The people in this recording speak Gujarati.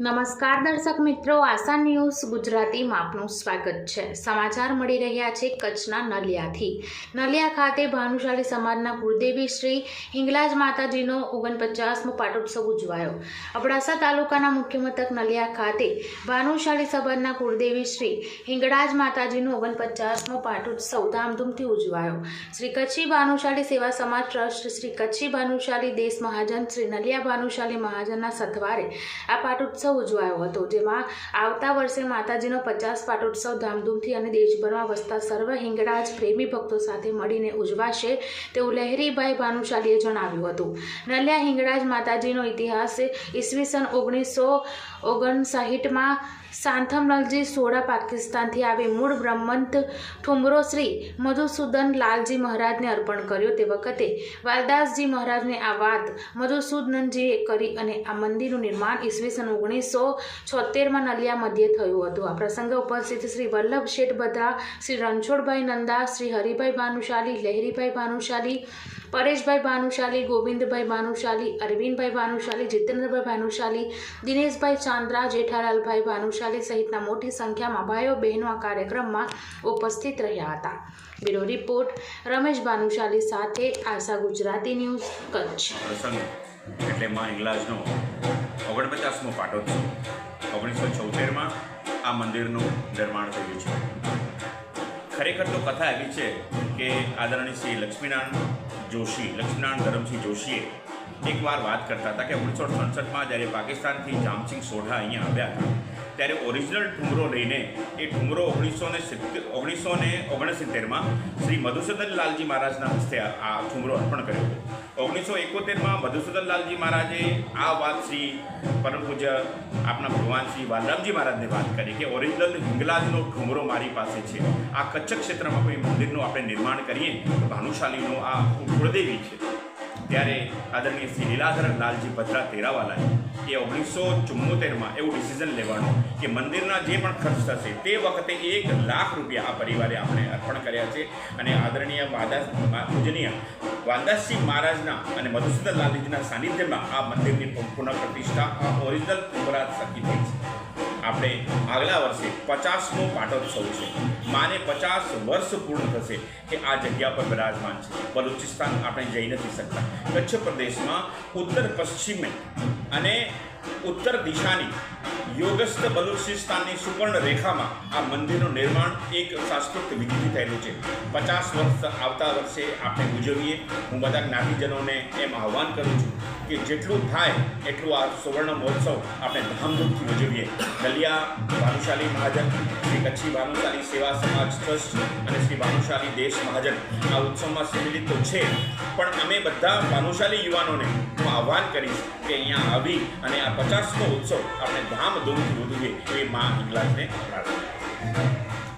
નમસ્કાર દર્શક મિત્રો, આશા ન્યૂઝ ગુજરાતીમાં આપનું સ્વાગત છે. સમાચાર મળી રહ્યા છે કચ્છના નલિયાથી. નલિયા ખાતે ભાનુશાળી સમાજના કુળદેવી શ્રી હિંગલાજ માતાજીનો ઓગણપચાસમો પાટોત્સવ ઉજવાયો. અબડાસા તાલુકાના મુખ્ય મથક નલિયા ખાતે ભાનુશાળી સમાજના કુળદેવી શ્રી હિંગળાજ માતાજીનો ઓગણપચાસમો પાટોત્સવ ધામધૂમથી ઉજવાયો. શ્રી કચ્છી ભાનુશાળી સેવા સમાજ ટ્રસ્ટ શ્રી કચ્છી ભાનુશાળી દેશ મહાજન શ્રી નલિયા ભાનુશાળી મહાજનના સથવારે આ પાટોત્સવ ઉજવાયો હતો. જેમાં આવતા વર્ષે માતાજીનો પચાસ પાટોત્સવ ધામધૂમથી અને દેશભરમાં વસતા સર્વ હિંગળાજ પ્રેમી ભક્તો સાથે મળીને ઉજવાશે તેવું લહેરીભાઈ ભાનુશાલીએ જણાવ્યું હતું. નલિયા હિંગળાજ માતાજીનો ઇતિહાસ ઈસવીસન ઓગણીસો ઓગણસાઠમાં સાંથમલાલજી સોડા પાકિસ્તાનથી આવી મૂળ બ્રહ્મંત ઠુમરો શ્રી મધુસૂદન લાલજી મહારાજને અર્પણ કર્યો તે વખતે વાલદાસજી મહારાજને આ વાત મધુસૂદનજીએ કરી અને આ મંદિરનું નિર્માણ ઈસવીસન ઓગણીસો છોતેરમાં નલિયા મધ્યે થયું હતું. આ પ્રસંગે ઉપસ્થિત શ્રી વલ્લભ શેઠ બધા, શ્રી રણછોડભાઈ નંદા, શ્રી હરિભાઈ ભાનુશાલી, લહેરીભાઈ ભાનુશાલી પરેશભાઈ ભાનુશાલી, ગોવિંદભાઈ ભાનુશાલી, અરવિંદભાઈ ભાનુશાલી, જીતેન્દ્રભાઈ ભાનુશાલી, દિનેશભાઈ ચાંદ્રા, જેઠાલાલભાઈ ભાનુશાલી સહિતના મોટી સંખ્યામાં ભાઈઓ બહેનો આ કાર્યક્રમમાં ઉપસ્થિત રહ્યા હતા. બ્યુરો રિપોર્ટ, રમેશ ભાનુશાલી સાથે આશા ગુજરાતી ન્યૂઝ, કચ્છ. એટલે માં ઇંગ્લાજનો ઓગણપચાસમો પાટોત્સવ. ઓગણીસો ચોતેરમાં આ મંદિરનું નિર્માણ થયું છે. ખરેખર તો કથા એવી છે કે આદરણીય શ્રી લક્ષ્મીનારાયણ જોશી લક્ષ્મીનારાયણ ધરમસિંહ જોશીએ એકવાર વાત કરતા હતા કે ઓગણીસો સડસઠમાં જ્યારે પાકિસ્તાનથી જામસિંગ સોઢા અહીંયા આવ્યા હતા. ત્યારે ઓરિજિનલ ઠુમરો લઈને એ ઠુમરો ઓગણીસો ને સિત્તેર, ઓગણીસો ને ઓગણસિત્તેરમાં શ્રી મધુસૂદન લાલજી મહારાજના હસ્તે આ ઠુમરો અર્પણ કર્યો હતો. ઓગણીસો એકોતેરમાં મધુસૂદન લાલજી મહારાજે આ વાત શ્રી પરમ પૂજ્ય આપણા ભગવાન શ્રી બાલરામજી મહારાજને વાત કરી કે ઓરિજિનલ હિંગલાજનો ઠુમરો મારી પાસે છે. આ કચ્છ ક્ષેત્રમાં કોઈ મંદિરનું આપણે નિર્માણ કરીએ તો ભાનુશાલીનો આ કુળદેવી છે. ત્યારે આદરણીય શ્રી લીલાધર લાલજી ભદ્રા તેરાવાલાએ એ ઓગણીસો ચુમ્મોતેરમાં એવું ડિસિઝન લેવાનું કે મંદિરના જે પણ ખર્ચ થશે તે વખતે એક લાખ રૂપિયા આ પરિવારે આપણે અર્પણ કર્યા છે. અને આદરણીય વાદા પૂજનીય વાલદાસજી મહારાજના અને મધુસૂદન લાલજીના સાનિધ્યમાં આ મંદિરની પુનઃપ્રતિષ્ઠા આ ઓરિજિનલ પુરાત શકી થઈ છે. આપણે આગલા વર્ષે પચાસમો પાટોત્સવ છે. માને પચાસ વર્ષ પૂર્ણ થશે કે આ જગ્યા પર બિરાજમાન છે. બલુચિસ્તાન આપણે જઈ નથી શકતા. કચ્છ પ્રદેશમાં ઉત્તર પશ્ચિમે અને ઉત્તર દિશાની યોગસ્થ બલુચિસ્તાનની સુવર્ણ રેખામાં આ મંદિરનું નિર્માણ એક સાંસ્કૃતિક વિધિથી થયેલું છે. પચાસ વર્ષ આવતા વર્ષે આપણે ઉજવીએ હું બધા જ્ઞાતિજનોને એમ આહ્વાન કરું છું કે જેટલું થાય એટલું આ સુવર્ણ મહોત્સવ આપણે ધામધૂમથી ઉજવીએ. દલિયા ભાનુશાલી મહાજન, શ્રી કચ્છી ભાનુશાલી સેવા સમાજ ટ્રસ્ટ અને શ્રી ભાનુશાલી દેશ મહાજન આ ઉત્સવમાં સંમિલિત તો છે. પણ અમે બધા ભાનુશાલી યુવાનોને હું આહ્વાન કરીશ કે અહીંયા આવી અને આ પચાસમો ઉત્સવ આપણે ધામધૂમથી ઉજવીએ એ મા હિંગલાજને પ્રાર્થના.